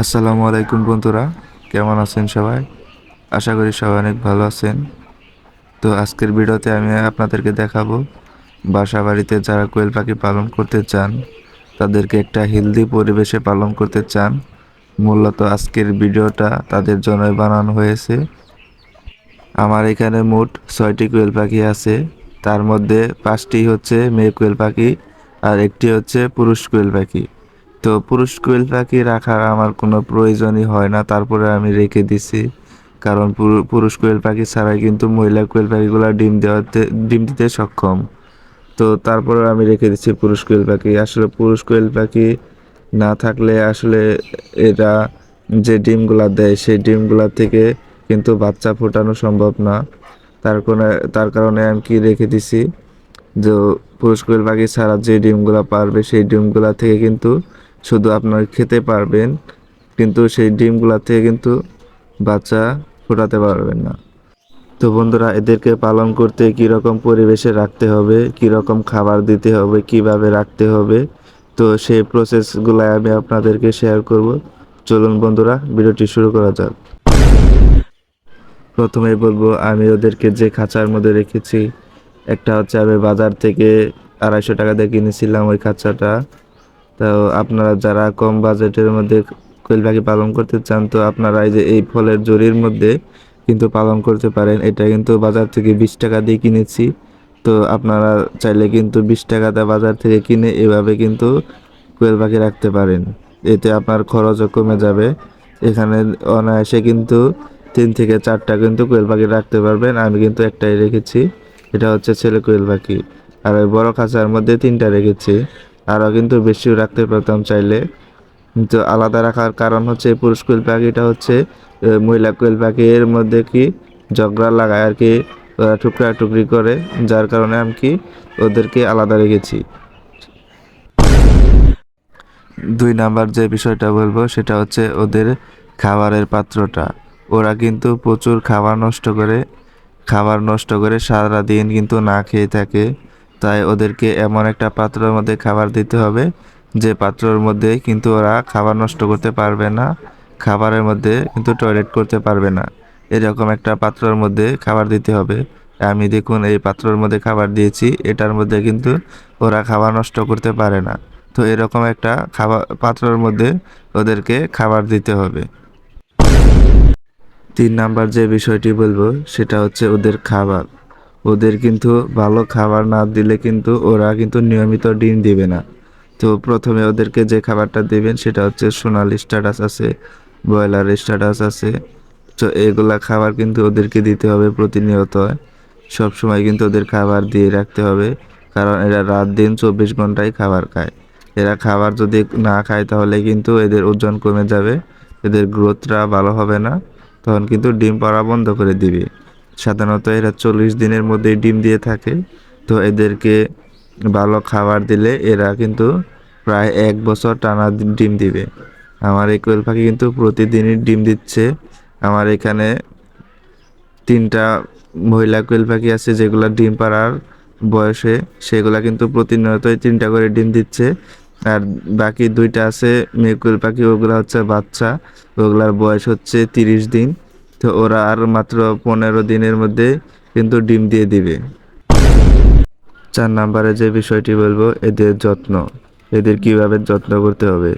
আসসালামু আলাইকুম বন্ধুরা, কেমন আছেন সবাই? আশা করি সবাই অনেক ভালো আছেন। তো আজকের ভিডিওতে আমি আপনাদেরকে দেখাবো বাসা বাড়িতে যারা কোয়েল পাখি পালন করতে চান, তাদেরকে একটা হেলদি পরিবেশে পালন করতে চান। মূলত আজকের ভিডিওটা তাদের জন্যই বানানো হয়েছে। আমার এখানে মোট ছয়টি কোয়েল পাখি আছে, তার মধ্যে পাঁচটি হচ্ছে মেয়ে কোয়েল পাখি আর একটি হচ্ছে পুরুষ কোয়েল পাখি। তো পুরুষ কোয়েল পাখি রাখার আমার কোনো প্রয়োজনই হয় না, তারপরে আমি রেখে দিছি। কারণ পুরু- পুরুষ কোয়েল পাখি ছাড়াই কিন্তু মহিলা কোয়েল পাখিগুলো ডিম দেওয়াতে, ডিম দিতে সক্ষম। তো তারপরে আমি রেখে দিচ্ছি পুরুষ কোয়েল পাখি। আসলে পুরুষ কোয়েল পাখি না থাকলে আসলে এরা যে ডিমগুলো দেয়, সেই ডিমগুলা থেকে কিন্তু বাচ্চা ফোটানো সম্ভব না। তার কোনো, তার কারণে আমি কি রেখে দিছি? যে পুরুষ কোয়েল পাখি ছাড়া যে ডিমগুলো পারবে, সেই ডিমগুলা থেকে কিন্তু শুধু আপনার খেতে পারবেন, কিন্তু সেই ডিমগুলা থেকে কিন্তু বাচ্চা ফোটাতে পারবেন না। তো বন্ধুরা, এদেরকে পালন করতে কী রকম পরিবেশে রাখতে হবে কী রকম খাবার দিতে হবে, কীভাবে রাখতে হবে, তো সেই প্রসেসগুলো আমি আপনাদেরকে শেয়ার করব। চলুন বন্ধুরা, ভিডিওটি শুরু করা যাক। প্রথমেই বলব, আমি ওদেরকে যে খাঁচার মধ্যে রেখেছি, একটা হচ্ছে আমি বাজার থেকে আড়াইশো টাকা দিয়ে কিনেছিলাম ওই খাঁচাটা। তো আপনারা যারা কম বাজেটের মধ্যে কোয়েল পাখি পালন করতে চান, তো আপনারা এই যে এই ফলের জরির মধ্যে কিন্তু পালন করতে পারেন। এটা কিন্তু বাজার থেকে বিশ টাকা দিয়ে কিনেছি। তো আপনারা চাইলে কিন্তু বিশ টাকাতে বাজার থেকে কিনে এভাবে কিন্তু কোয়েল পাখি রাখতে পারেন। এতে আপনার খরচও কমে যাবে। এখানে অনায়াসে কিন্তু তিন থেকে চারটা কিন্তু কোয়েল পাখি রাখতে পারবেন। আমি কিন্তু একটাই রেখেছি। এটা হচ্ছে ছেলে কোয়েল পাখি। আর ওই বড় খাঁচার মধ্যে তিনটা রেখেছি। আরও কিন্তু বেশিও রাখতে পারতাম চাইলে। কিন্তু আলাদা রাখার কারণ হচ্ছে পুরুষ কোয়েল পাখিটা হচ্ছে মহিলা কোয়েল পাখির মধ্যে কি ঝগড়া লাগায় আর কি টুকরা টুকরি করে। যার কারণে আমি কি ওদেরকে আলাদা রেখেছি। দুই নাম্বার যে বিষয়টা বলব সেটা হচ্ছে ওদের খাবারের পাত্রটা। ওরা কিন্তু প্রচুর খাবার নষ্ট করে, খাবার নষ্ট করে সারা দিন কিন্তু না খেয়ে থাকে। তাই ওদেরকে এমন একটা পাত্রের মধ্যে খাবার দিতে হবে, যে পাত্রের মধ্যে কিন্তু ওরা খাবার নষ্ট করতে পারবে না, খাবারের মধ্যে কিন্তু টয়লেট করতে পারবে না। এরকম একটা পাত্রের মধ্যে খাবার দিতে হবে। আমি দেখুন এই পাত্রের মধ্যে খাবার দিয়েছি, এটার মধ্যে কিন্তু ওরা খাবার নষ্ট করতে পারে না। তো এরকম একটা খাবার পাত্রের মধ্যে ওদেরকে খাবার দিতে হবে। তিন নাম্বার যে বিষয়টি বলব, সেটা হচ্ছে ওদের খাবার। ওদের কিন্তু ভালো খাবার না দিলে কিন্তু ওরা কিন্তু নিয়মিত ডিম দিবে না। তো প্রথমে ওদেরকে যে খাবারটা দেবেন সেটা হচ্ছে সোনালি স্ট্যাটাস আছে, ব্রয়লার স্ট্যাটাস আছে। তো এগুলা খাবার কিন্তু ওদেরকে দিতে হবে প্রতিনিয়ত। সব সময় কিন্তু ওদের খাবার দিয়ে রাখতে হবে, কারণ এরা রাত দিন চব্বিশ ঘন্টায় খাবার খায়। এরা খাবার যদি না খায় তাহলে কিন্তু এদের ওজন কমে যাবে, এদের গ্রোথটা ভালো হবে না। তখন কিন্তু ডিম পাড়া বন্ধ করে দিবে। সাধারণত এরা চল্লিশ দিনের মধ্যেই ডিম দিয়ে থাকে। তো এদেরকে ভালো খাবার দিলে এরা কিন্তু প্রায় এক বছর টানা ডিম দিবে। আমার এই কোয়েল পাখি কিন্তু প্রতিদিনই ডিম দিচ্ছে। আমার এখানে তিনটা মহিলা কোয়েল পাখি আছে, যেগুলো ডিম পাড়ার বয়সে। সেগুলা কিন্তু প্রতিনিয়তই তিনটা করে ডিম দিচ্ছে। আর বাকি দুইটা আছে মেয়ে কোয়েল পাখি, ওগুলো হচ্ছে বাচ্চা। ওগুলার বয়স হচ্ছে তিরিশ দিন। তো ওরা আর মাত্র পনেরো দিনের মধ্যে কিন্তু ডিম দিয়ে দিবে। চার নাম্বারে যে বিষয়টি বলব, এদের যত্ন। এদের কীভাবে যত্ন করতে হবে?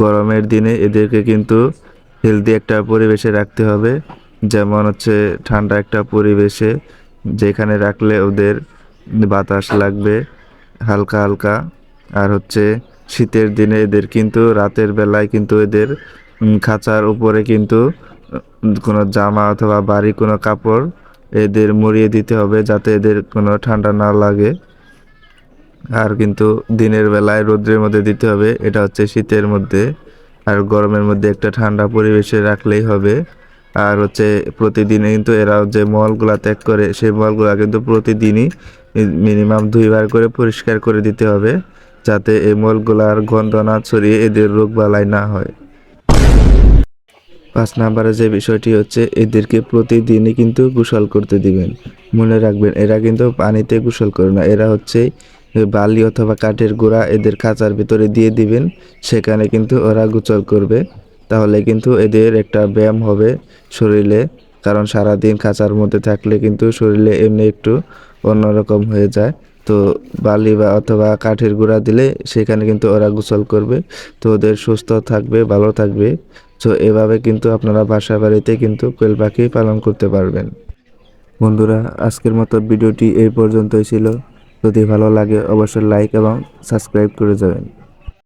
গরমের দিনে এদেরকে কিন্তু হেলদি একটা পরিবেশে রাখতে হবে। যেমন হচ্ছে ঠান্ডা একটা পরিবেশে যেখানে রাখলে ওদের বাতাস লাগবে হালকা হালকা। আর হচ্ছে শীতের দিনে এদের কিন্তু রাতের বেলায় কিন্তু এদের খাঁচার উপরে কিন্তু কোনো জামা অথবা বাড়ি কোনো কাপড় এদের মুড়িয়ে দিতে হবে যাতে এদের কোনো ঠান্ডা না লাগে। আর কিন্তু দিনের বেলায় রোদ্রের মধ্যে দিতে হবে, এটা হচ্ছে শীতের মধ্যে। আর গরমের মধ্যে একটা ঠান্ডা পরিবেশে রাখলেই হবে। আর হচ্ছে প্রতিদিনে কিন্তু এরা যে মলগুলা ত্যাগ করে, সেই মলগুলা কিন্তু প্রতিদিনই মিনিমাম দুইবার করে পরিষ্কার করে দিতে হবে, যাতে এই মলগুলার গন্ধ না ছড়িয়ে এদের রোগ বালাই না হয়। পাঁচ নাম্বারে যে বিষয়টি হচ্ছে, এদেরকে প্রতিদিনই কিন্তু গোসল করতে দিবেন। মনে রাখবেন, এরা কিন্তু পানিতে গোসল করে না। এরা হচ্ছে বালি অথবা কাঠের গোড়া এদের খাঁচার ভিতরে দিয়ে দিবেন, সেখানে কিন্তু ওরা গোসল করবে। তাহলে কিন্তু এদের একটা ব্যায়াম হবে শরীরে, কারণ সারাদিন খাঁচার মধ্যে থাকলে কিন্তু শরীরে এমনি একটু অন্যরকম হয়ে যায়। তো বালি বা অথবা কাঠের গুঁড়া দিলে সেখানে কিন্তু ওরা গোসল করবে। তো ওদের সুস্থ থাকবে, ভালো থাকবে। তো এভাবে কিন্তু আপনারা বাসা বাড়িতে কিন্তু কোয়েল পাখি পালন করতে পারবেন। বন্ধুরা, আজকের মতো ভিডিওটি এই পর্যন্তই ছিল। যদি ভালো লাগে, অবশ্যই লাইক এবং সাবস্ক্রাইব করে যাবেন।